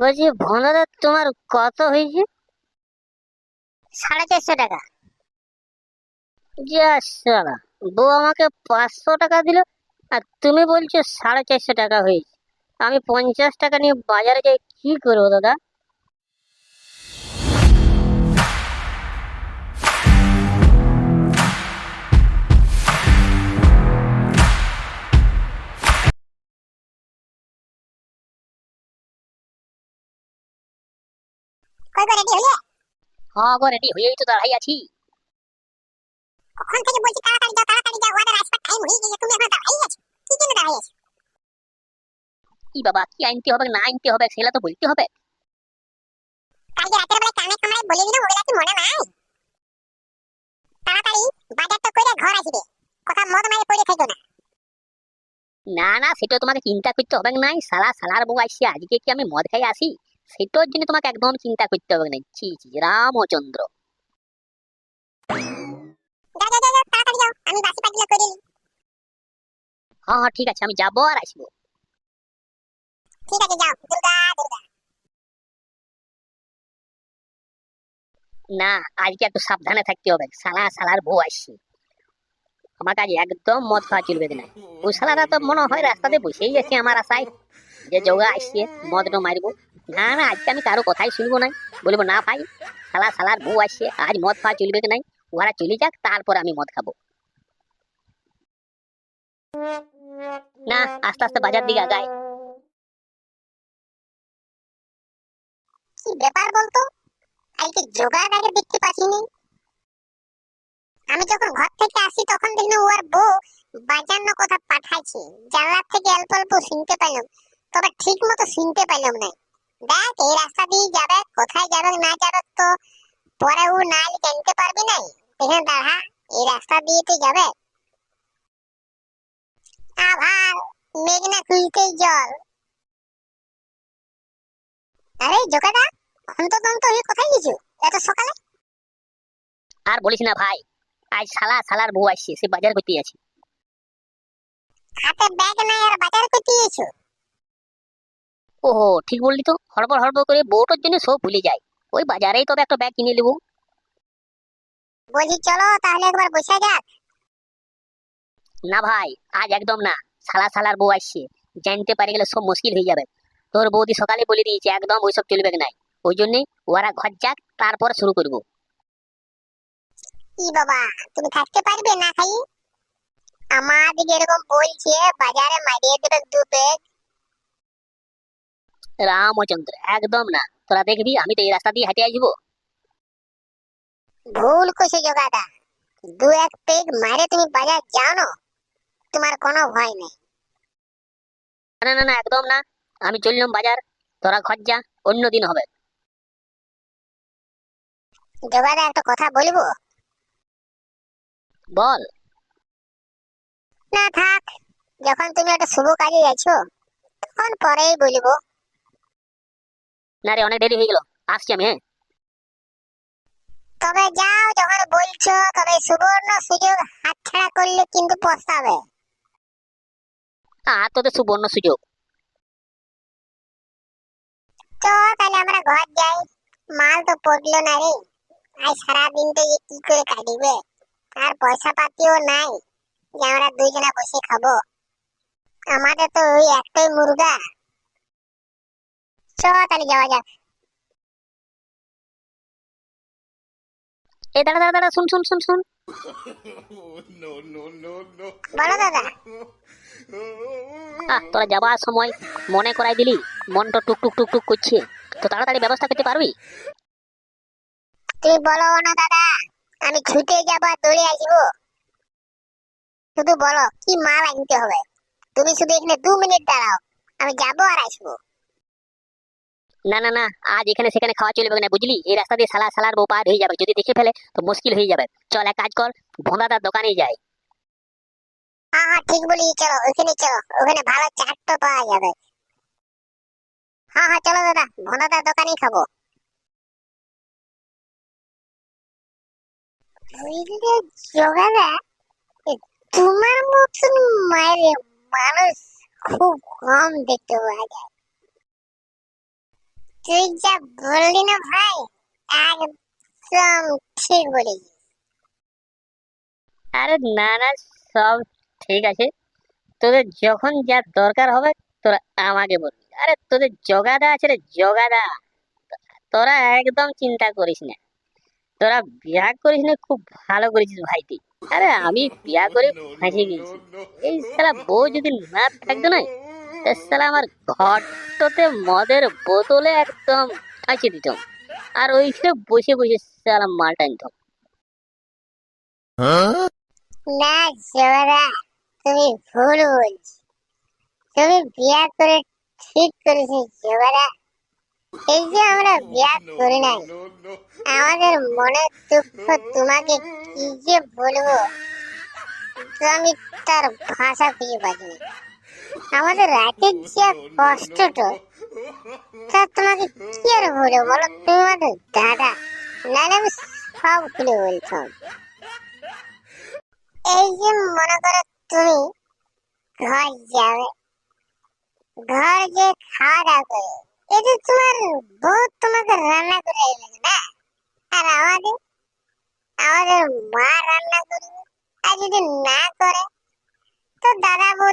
বলছি ভনদা তোমার কত হয়েছে? সাড়ে চারশো টাকা। বউ আমাকে পাঁচশো টাকা দিল আর তুমি বলছো সাড়ে চারশো টাকা হয়েছে। আমি পঞ্চাশ টাকা নিয়ে বাজারে যাই কি করব দাদা? করে রেডি হলে হ্যাঁ গো রেডি হয়েই তো দাঁড়াই আছি থেকে বলছি তাড়াতাড়ি যাও তাড়াতাড়ি যাও ওদের আসবার টাইম হয়ে গেছে তুমি এখন দাঁড়াই আছো কি জন্য দাঁড়াই আছো কি বাবা কি আনতে হবে না আনতে হবে সেটা তো বলতে হবে। কালকে রাতের বেলা কানে কামড়ায় বলে দিলাম ওগুলা কি মনে নাই? তাড়াতাড়ি বাজার তো কইরা ঘর আসবে কথা মদ মারে পড়ে থাকো না। না না সেটা তোমাকে চিন্তা করতে হবে নাই সালা সালার বউ আসছে আজকে কি আমি মদ খাই আসি? সেটার জন্য তোমাকে একদম চিন্তা করতে হবে না। ছি ছি রামচন্দ্র। হ্যাঁ হ্যাঁ ঠিক আছে আমি যাব আর আসব। ঠিক আছে যাও দুর্গা দুর্গা। না আজকে একটু সাবধানে থাকতে হবে সালা সালার বউ আসছে। আমার কাছে একদম মদ খাওয়া চলবে না। ওই সালারা তো মনে হয় রাস্তাতে বসেই আছে আমার আশায়। যে যোগা আসছে মদটা মারবো। না না, আজকে আমি কারও কথাই শুনব না বলব, না ভাই সালা সালার বউ আসছে আজ মদ খাওয়া চলবে কি নাই? ওরা চলে যাক, তারপর আমি মদ খাব। না, আস্তে আস্তে বাজার দিকে আগায়। কি ব্যাপার বলতো? আজকে জোগাড় আগে দেখতে পাচ্ছিনি আমি যখন ঘর থেকে আসি, তখন দেখলাম ওর বউ বাজান্ন কথা পাঠাইছে। জানলার থেকে অল্প অল্প শুনতে পেলাম তবে ঠিক মতো শুনতে পেলাম না দেখ এই রাস্তা দিয়ে যাবে কোথায় যাবে না যাবে তো। পরে ও না জানতে পারবি না এখানে দাঁড়া এই রাস্তা দিয়ে তুই যাবে। আবার মেঘনা জল। আরে হয়ে কোথায় গেছো এত সকালে? আর বলিস না ভাই আজ সালা সালার বউ আসছে সে বাজার করতে আছে হাতে ব্যাগ নাই আর বাজার করতে গেছো? ওহো ঠিক বললি তো। হড়বড় হড়বড় করে বউটার জন্য সব ভুলে যায়। ওই বাজারেই তবে একটা ব্যাগ কিনে নেব বলছি চলো তাহলে একবার বসে যাক। না ভাই আজ একদম না। সালা সালার বউ আসছে। জানতে পারে গেলে সব মুশকিল হয়ে যাবে। তোর বৌদি সকালে বলে দিয়েছে একদম ওইসব চলবে নাই। ওই জন্যই ওরা ঘর যাক তারপর শুরু করব। কি বাবা তুমি থাকতে পারবে না খাই আমাদিকে এরকম বলছে বাজারে মারিয়ে দেবে দু ব্যাগ রামচন্দ্র একদম না। তোরা দেখবি আমি তো এই রাস্তা দিয়ে হেঁটে আসব। ভুল জোগাদা দু এক পেগ মারে তুমি বাজার যাও না তোমার কোনো ভয় নেই। না না না একদম না। আমি চললাম বাজার তোরা ঘর যা অন্য দিন হবে। জোগাদা একটা কথা বলব? বল। না থাক। যখন তুমি একটা শুভ কাজে যাচ্ছো তখন পরেই বলব। না রে অনেক দেরি হয়ে গেল। আসছি আমি হ্যাঁ। তবে যাও যখন বলছো তবে সুবর্ণ সুযোগ হাতছাড়া করলে কিন্তু পস্তাবে। আর তোদের সুবর্ণ সুযোগ। তো তাহলে আমরা ঘর যাই। মাল তো পড়ল না রে। আজ সারা দিনটা যে কি করে কাটিবে? আর পয়সা পাতিও নাই। যে আমরা দুইজনা বসে খাব। আমাদের তো ওই একটাই মুরগা। চ তাহলে যাওয়া যাক। এই দাঁড়া দাঁড়া দাঁড়া শুন শুন শুন শুন. বলো দাদা। আহ তোরা যাবার সময় মনে করাই দিলি মনটা টুক টুক টুক টুক করছে। তো তাড়াতাড়ি ব্যবস্থা করতে পারবি? তুমি বলো না দাদা আমি ছুটে যাব দৌড়ে আসব। শুধু বলো কি মাল আনতে হবে? তুমি শুধু এখানে দু মিনিট দাঁড়াও আমি যাব আর আসব। না না না, আজ এখানে সেখানে খাওয়া চলবে না, বুঝলি? এই রাস্তা দিয়ে সালা সালার বউ হয়ে যাবে, যদি দেখে ফেলে তো মুশকিল হয়ে যাবে। চল, এক কাজ কর, ভোঁদাদার দোকানেই যাই। হ্যাঁ হ্যাঁ ঠিক বলি চলো ওখানে চলো, ওখানে ভালো চাটটা পাওয়া যাবে। হ্যাঁ হ্যাঁ চলো দাদা ভোনাদার দোকানেই খাব। তোমার মতন মায়ের মানুষ খুব কম দেখতে পাওয়া যায়। তুই যা বললি না ভাই, একদম ঠিক বলেছিস। আরে না না, সব ঠিক আছে। তোদের যখন যা দরকার হবে, তোরা আমাকে বলবি। আরে তোদের জগাদা আছে রে, জগাদা। তোরা একদম চিন্তা করিস না। তোরা বিয়া করিস না, খুব ভালো করেছিস ভাই তুই। আরে আমি বিয়া করে ফাঁসে গেছি। এই সালা বউ যদি না থাকতো না আমার ঘরটাতে মদের বোতলে একদম ঠাঁচে দিতাম। আর ওইখানে বসে বসে সালা মাল টানতাম না তুমি ভুল তুমি বিয়া করে ঠিক করেছিস জোরা এই যে আমরা বিয়া করি নাই, আমাদের মনে দুঃখ তোমাকে কি যে বলব? আমি তার ভাষা খুঁজে পাচ্ছি না। আমাদের রাতের তা তোমাকে কি আর বলো? তুমি আমাদের দাদা, নাহলে আমি সব খুলে বলতাম। এই যে মনে করো তুমি ঘর যাবে, ঘর যে খাওয়া দাওয়া করে তোমার বউ তোমাকে রান্না করে না? আর আমাদের আমাদের মা রান্না করবে, আর যদি না করে তো দাদা ঘর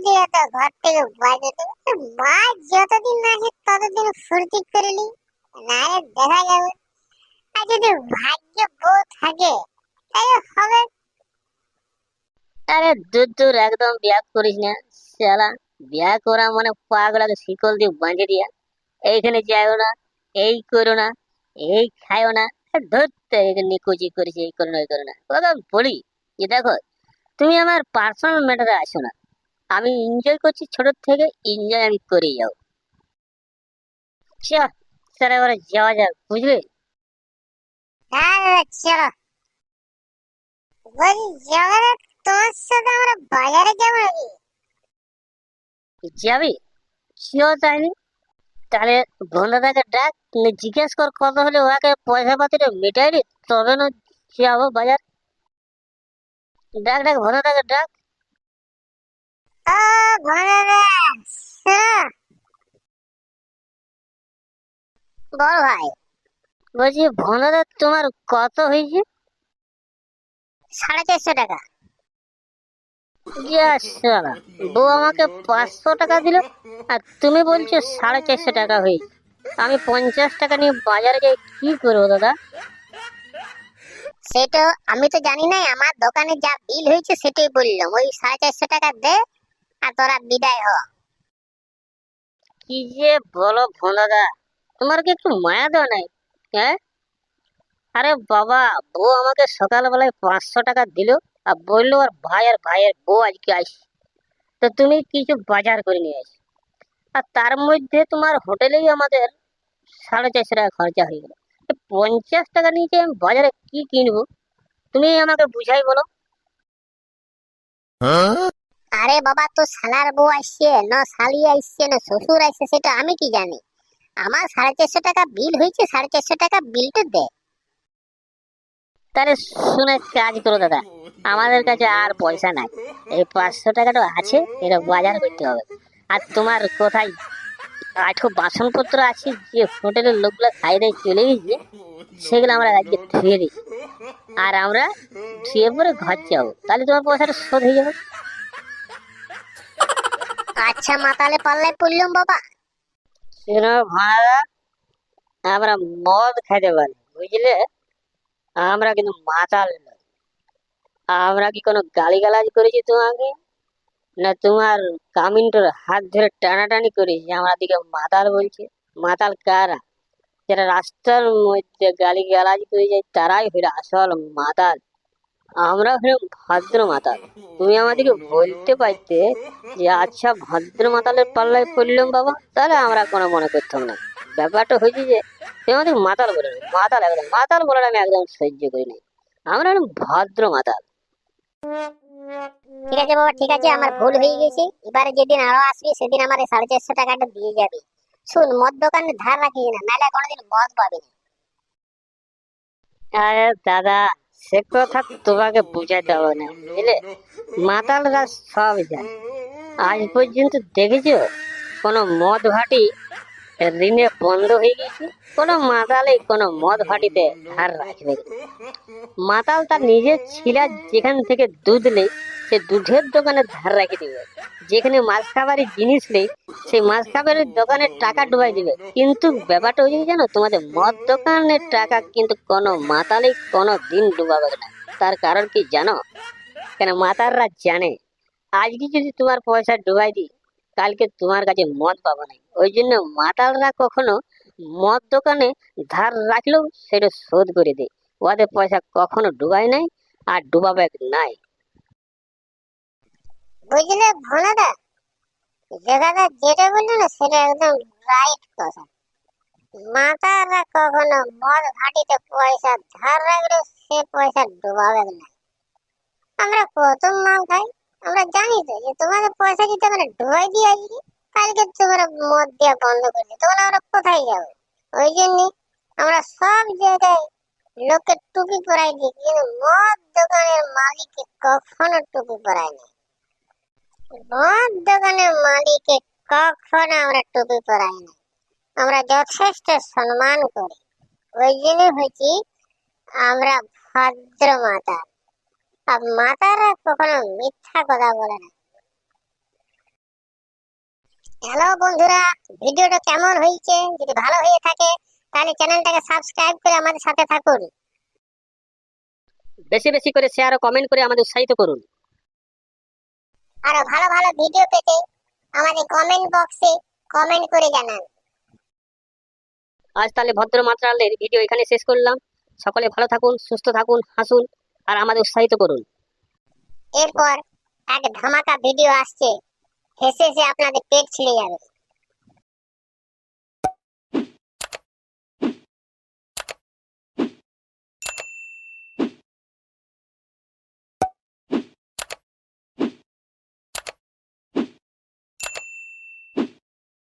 থেকে মা যতদিন ততদিন ফুর্তি না দেখা যাবে আর যদি ভাগ্য বউ থাকে তাই হবে। আরে দূর দূর একদম বিয়া করিস না, শালা। বিয়া করা মানে পাগলাকে শিকল দিয়ে বাঁধে দিয়া। এইখানে যাও না, এই করো না, এই খায়ও না। ধরতে নিকুচি করেছি এই করো না, এই করো না। ওকে বলি যে দেখো, তুমি আমার পার্সোনাল ম্যাটারে আসো না। আমি এনজয় করছি ছোট থেকে এনজয় আমি করে যাও স্যার এবারে যাওয়া যাক বুঝলে? হ্যাঁ চলো। বলছি জগন্নাথ তোমার সাথে আমরা বাজারে যাব নাকি? যাবি? চিও তাইনি তাহলে বন্ধুটাকে ডাক জিজ্ঞেস কর কত হলে ওকে পয়সা পাতিটা মিটাইলি তবে না যাব বাজার। ডাক ডাক বন্ধুটাকে ডাক। বল ভাই বলছি বন্ধুটা তোমার কত হয়েছে সাড়ে চারশো টাকা বউ আমাকে পাঁচশো টাকা দিল আর তুমি বলছো সাড়ে চারশো টাকা হয়েছে আমি পঞ্চাশ টাকা নিয়ে বাজারে যাই কি করব দাদা সেটা আমি তো জানি না আমার দোকানে যা বিল হয়েছে সেটাই বললাম। ওই সাড়ে চারশো টাকা দে আর তোরা বিদায় হ। কি যে বলো তোমার কি একটু মায়া দেওয়া নাই? হ্যাঁ? আরে বাবা বউ আমাকে সকালবেলায় পাঁচশো টাকা দিল আর বলল আর ভাই আর ভাইয়ের বউ আজকে আসি তো তুমি কিছু বাজার করে নিয়ে আসো। আর তার মধ্যে তোমার হোটেলেই আমাদের সাড়ে চারশো টাকা খরচা হয়ে গেল। পঞ্চাশ টাকা নিয়ে যে আমি বাজারে কি কিনবো? তুমি আমাকে বুঝাই বলো। আরে বাবা, তো শালার বউ আসছে, না শালি আসছে, না শ্বশুর আসছে, সেটা আমি কি জানি? আমার সাড়ে চারশো টাকা বিল হয়েছে, সাড়ে চারশো টাকা বিলটা দে। তাহলে শুনে কাজ করো দাদা, আমাদের কাছে আর পয়সা নাই। এই পাঁচশো টাকাটা আছে, এটা বাজার করতে হবে। আর তোমার কোথায়? আঠো বাসনপত্র আছে, যে হোটেলের লোকগুলো খাই দিয়ে চলে গেছে, সেগুলো আমরা আজকে ধুয়ে দিই। আর আমরা ধুয়ে পরে ঘর যাব তাহলে তোমার পয়সাটা শোধ হয়ে যাবে। আচ্ছা মাতালে পাল্লায় পড়লাম বাবা। শুনো ভাড়া আমরা মদ খাইতে পারি, বুঝলে? আমরা কিন্তু মাতাল। আমরা কি কোনো গালিগালাজ করেছি তোমাকে? না তোমার কামিনটোর হাত ধরে টানাটানি করেছি, আমরা দিকে মাতাল বলছে। মাতাল কারা? যারা রাস্তার মধ্যে গালি গালাজ করে যায় তারাই হলো আসল মাতাল। আমরা হলাম ভদ্র মাতাল। তুমি আমাদেরকে বলতে পারতে যে আচ্ছা ভদ্র মাতালের পাল্লায় পড়লাম বাবা তাহলে আমরা কোনো মনে করতাম না। ব্যাপারটা হয়েছে যে তুমি আমাদের মাতাল বলে মাতাল একদম মাতাল বলে আমি একদম সহ্য করি নাই। আমরা হলাম ভদ্র মাতাল। ঠিক আছে বাবা ঠিক আছে আমার ভুল হয়ে গেছে। এবারে যেদিন আরও আসবি সেদিন আমার সাড়ে চারশো টাকাটা দিয়ে যাবি। শুন মদ দোকানে ধার রাখিস না নাহলে কোনোদিন মদ পাবি না। আরে দাদা সে কথা তোমাকে বুঝাতে হবে না, বুঝলে? মাতালরা সব জানে আজ পর্যন্ত দেখেছ? কোনো মদ ভাটি ঋণে বন্ধ হয়ে গেছে? কোনো মাতালে কোনো মদ ভাটিতে ধার রাখবে মাতাল তার নিজের ছিলা যেখান থেকে দুধ নেই, সে দুধের দোকানে ধার রেখে দিবে। যেখানে মাছ খাবারের জিনিস নেই, সেই মাছ খাবারের দোকানে টাকা ডুবাই দিবে। কিন্তু ব্যাপারটা হয়ে জানো? তোমাদের মদ দোকানের টাকা কিন্তু কোনো মাতালেই কোনো দিন ডুবাবে না। তার কারণ কি জানো? কেন মাতাররা জানে, আজকে যদি তোমার পয়সা ডুবাই দিই, কালকে তোমার কাছে মদ পাবো না। ওই জন্য মাতালরা কখনো মদ দোকানে ধার রাখলেও সেটা শোধ করে দেয়। ওদের পয়সা কখনো ডুবায় নাই আর ডুবাবে নাই। বুঝলে যেটা বলল না, সেটা একদম রাইট কথা। মাতারা কখনো মদ ঘাটিতে পয়সা ধার রাখলে সে পয়সা ডুবাবে না। আমরা কত মাল খাই, আমরা জানি তো যে তোমাদের পয়সা যদি আমরা ডুবাই দিয়ে আজকে কালকে তোমরা মদ দেওয়া বন্ধ করলে তখন আমরা কোথায় যাব? ওই জন্য আমরা সব জায়গায় লোককে টুপি পরাই দিই, কিন্তু মদ দোকানের মালিককে কখনো টুপি পরাই না মদ দোকানের মালিককে আমরা টুপি পরাই না। আমরা যথেষ্ট সম্মান করি। ওই জন্য হয়েছি আমরা ভদ্র মাতা। আর মাতারা কখনো মিথ্যা কথা বলে না। হ্যালো বন্ধুরা, ভিডিওটা কেমন হয়েছে? যদি ভালো হয়ে থাকে, তাহলে চ্যানেলটাকে সাবস্ক্রাইব করে আমাদের সাথে থাকুন। বেশি বেশি করে শেয়ার ও কমেন্ট করে আমাদের উৎসাহিত করুন। আরও ভালো ভালো ভিডিও পেতে আমাদের কমেন্ট বক্সে কমেন্ট করে জানান। আজ তাহলে ভদ্র মাত্রালের ভিডিও এখানে শেষ করলাম। সকলে ভালো থাকুন সুস্থ থাকুন হাসুন আর আমাদের উৎসাহিত করুন। এরপর এক ধামাকা ভিডিও আসছে। হেসে হেসে আপনাদের পেট ছিঁড়ে যাবে।